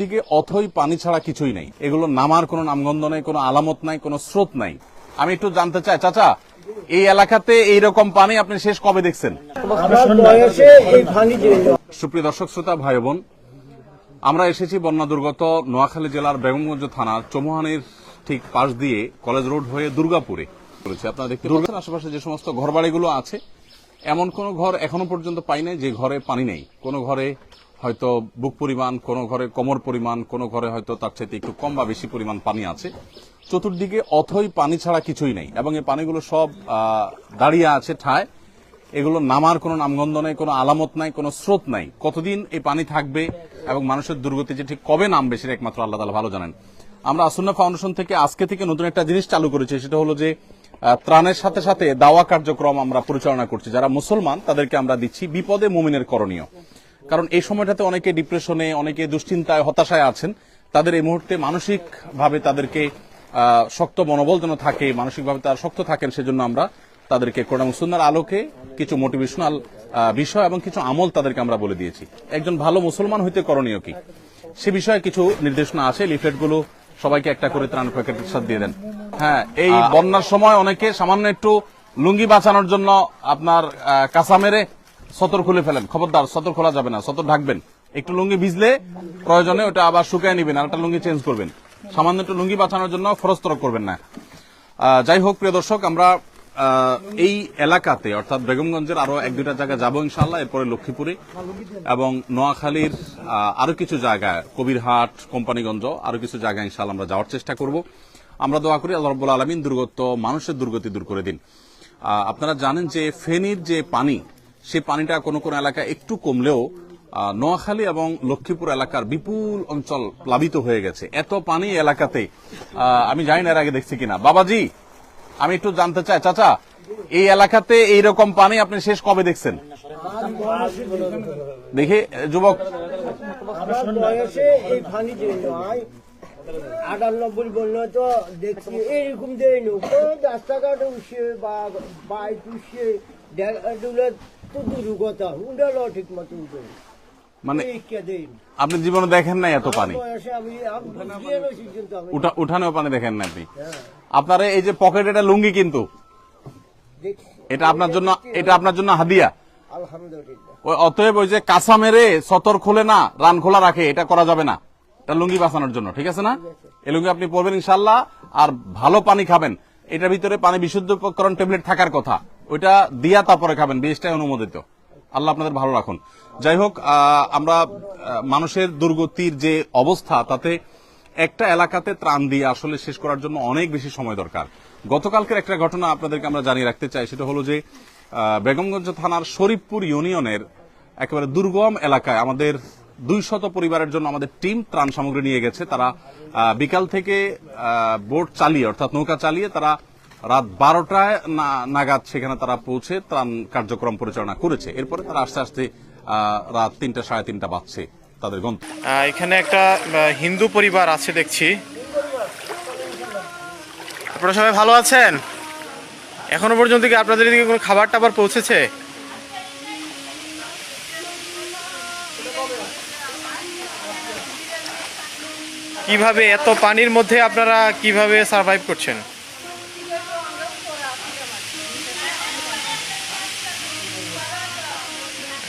দিকে অথই পানি ছাড়া কিছুই নাই। এগুলো নামার কোনো নামগন্ধ নাই কোনো আলামত নাই কোনো স্রোত নাই। আমি একটু জানতে চাই চাচা এই এলাকাতে এইরকম পানি আপনি শেষ কবে দেখছেন? এই সুপ্রিয় দর্শক শ্রোতা ভাই বোন আমরা এসেছি বন্যা দুর্গত নোয়াখালী জেলার বেগমগঞ্জ থানার চৌমুহানির ঠিক পাশ দিয়ে কলেজ রোড হয়ে দুর্গাপুরে। আপনারা দেখতে পাচ্ছেন আশেপাশে যে সমস্ত ঘরবাড়িগুলো আছে এমন কোন ঘর এখনও পর্যন্ত পাই নাই যে ঘরে পানি নেই। কোন ঘরে হয়তো বুক পরিমাণ, কোন ঘরে কোমর পরিমাণ, কোন ঘরে হয়তো তার চাইতে একটু কম বা বেশি পরিমাণ পানি আছে। চতুর্দিকে অথই পানি ছাড়া কিছুই নেই এবং এই পানিগুলো সব দাঁড়িয়ে আছে ঠায়। এগুলো নামার কোনো নামগন্ধ নাই, কোনো আলামত নাই, কোনো স্রোত নাই। কতদিন এই পানি থাকবে এবং মানুষের দুর্গতি যে ঠিক কবে নামবে সেটা একমাত্র আল্লাহ তালা ভালো জানেন। আমরা আসন্না ফাউন্ডেশন থেকে আজকে থেকে নতুন একটা জিনিস চালু করেছি, সেটা হলো যে ত্রাণের সাথে সাথে দাওয়া কার্যক্রম আমরা পরিচালনা করছি। যারা মুসলমান, তাদেরকে আমরা দিচ্ছি বিপদে মোমিনের করণীয়। কারণ এই সময়টাতে অনেকে ডিপ্রেশনে অনেকে দুশ্চিন্তায় হতাশায় আছেন। তাদের এই মুহূর্তে মানসিকভাবে তাদেরকে শক্ত মনোবল যেন থাকে মানসিকভাবে তারা শক্ত থাকেন সেজন্য আমরা তাদেরকে কোরআন সুন্নার আলোকে কিছু মোটিভেশনাল বিষয় এবং কিছু আমল তাদেরকে আমরা বলে দিয়েছি। একজন ভালো মুসলমান হইতে করণীয় কি? সে বিষয়ে কিছু নির্দেশনা আছে লিফলেটগুলো সবাইকে একটা করে ত্রাণ প্যাকেটের সাথে দিয়ে দেন। হ্যাঁ এই বন্যার সময় অনেকে সামান্য একটু লুঙ্গি বাঁচানোর জন্য আপনার কাঁচা মেরে সতর খুলে ফেলেন। খবরদার, সতর খোলা যাবে না, সতর ঢাকবেন। একটু লুঙ্গি ভিজলে প্রয়োজনে ওটা আবার শুকায় নিবেন, আর একটা লুঙ্গি চেঞ্জ করবেন। সামান্য একটু লুঙ্গি বাঁচানোর জন্য ফরস্তরক করবেন না। যাই হোক, প্রিয় দর্শক, আমরা এই এলাকাতে, অর্থাৎ বেগমগঞ্জের আরও এক দুইটা জায়গা যাব ইনশাল্লাহ এরপরে লক্ষ্মীপুরে এবং নোয়াখালীর আরও কিছু জায়গায় কবিরহাট, কোম্পানিগঞ্জ, আরও কিছু জায়গায় ইনশাল্লাহ আমরা যাওয়ার চেষ্টা করব। আমরা দোয়া করি আল্লাহ রব্বুল আলমিন দুর্গত মানুষের দুর্গতি দূর করে দিন। আপনারা জানেন যে ফেনীর যে পানি সেই পানিটা কোনো কোনো এলাকায় একটু কমলেও নোয়াখালী এবং লক্ষ্মীপুর এলাকার বিপুল অঞ্চল প্লাবিত হয়ে গেছে। এত পানি এলাকাতে আমি জানি না এর আগে দেখছি কিনা। বাবাজি, আমি একটু জানতে চাই। চাচা, এই এলাকাতে এইরকম পানি আপনি শেষ কবে দেখছেন? দেখি, যুবক। দেখছি রাস্তাঘাট উঠছে বা বাইক উঠছে মানে আপনি জীবনে দেখেন নাই এত পানি? উঠানেও পানি দেখেন না আপনি? আপনার এই যে পকেট এটা লুঙ্গি কিন্তু এটা আপনার জন্য এটা আপনার জন্য হাদিয়া। ওই অতএব ওই যে কাঁচা মেরে সতর খুলে না রান খোলা রাখে এটা করা যাবে না। এটা লুঙ্গি বাঁচানোর জন্য ঠিক আছে না? এই লুঙ্গি আপনি পরবেন ইনশাল্লাহ আর ভালো পানি খাবেন। এটার ভিতরে পানি বিশুদ্ধকরণ ট্যাবলেট থাকার কথা। ওইটা দিয়া তারপরে খাবেন, বেশটাই অনুমোদিত। আল্লাহ আপনাদের ভালো রাখুন। যাই হোক আমরা মানুষের দুর্গতির যে অবস্থা, তাতে একটা এলাকাতে ত্রাণ দিয়ে আসলে শেষ করার জন্য অনেক বেশি সময় দরকার। গতকালকের একটা ঘটনা আপনাদেরকে আমরা জানিয়ে রাখতে চাই, সেটা হলো যে বেগমগঞ্জ থানার শরীফপুর ইউনিয়নের একেবারে দুর্গম এলাকায় আমাদের দুই শত পরিবারের জন্য আমাদের টিম ত্রাণ সামগ্রী নিয়ে গেছে। তারা বিকাল থেকে বোট চালিয়ে, অর্থাৎ নৌকা চালিয়ে তারা রাত বারোটায় নাগাদ সেখানে তারা পৌঁছে ত্রাণ কার্যক্রম পরিচালনা করেছে। এরপরে তারা আস্তে আস্তে রাত তিনটা সাড়ে তিনটা বাজছে তাদের আহ, এখানে একটা হিন্দু পরিবার আছে দেখছি। আপনারা সবাই ভালো আছেন? এখনও পর্যন্ত কি আপনাদের এদিকে কোনো খাবার টাবার পৌঁছেছে? কীভাবে এত পানির মধ্যে আপনারা কীভাবে সার্ভাইভ করছেন?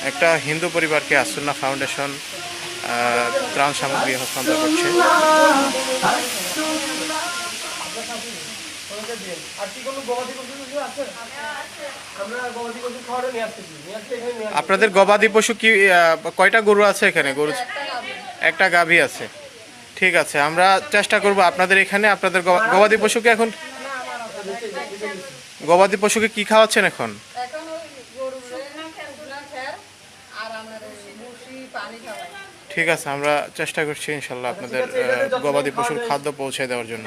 একটা হিন্দু পরিবারকে আসন্না ফাউন্ডেশন ত্রাণ সামগ্রী হস্তান্তর করছে। আপনাদের গবাদি পশু কি কয়টা গরু আছে এখানে? গরু একটা গাভী আছে। ঠিক আছে, আমরা চেষ্টা করব আপনাদের এখানে, আপনাদের গবাদি পশুকে এখন গবাদি পশুকে কি খাওয়াচ্ছেন এখন এখন ওই গরুর না খেলগুলা খের আর আমরা ভুসি পানি খাওয়াই ঠিক আছে আমরা চেষ্টা করছি ইনশাল্লাহ আপনাদের গবাদি পশুর খাদ্য পৌঁছে দেওয়ার জন্য।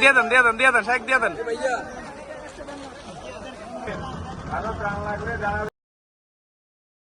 দিয়ে দেন দিয়ে দেন দিয়ে দেন শেখ দিয়ে দেন।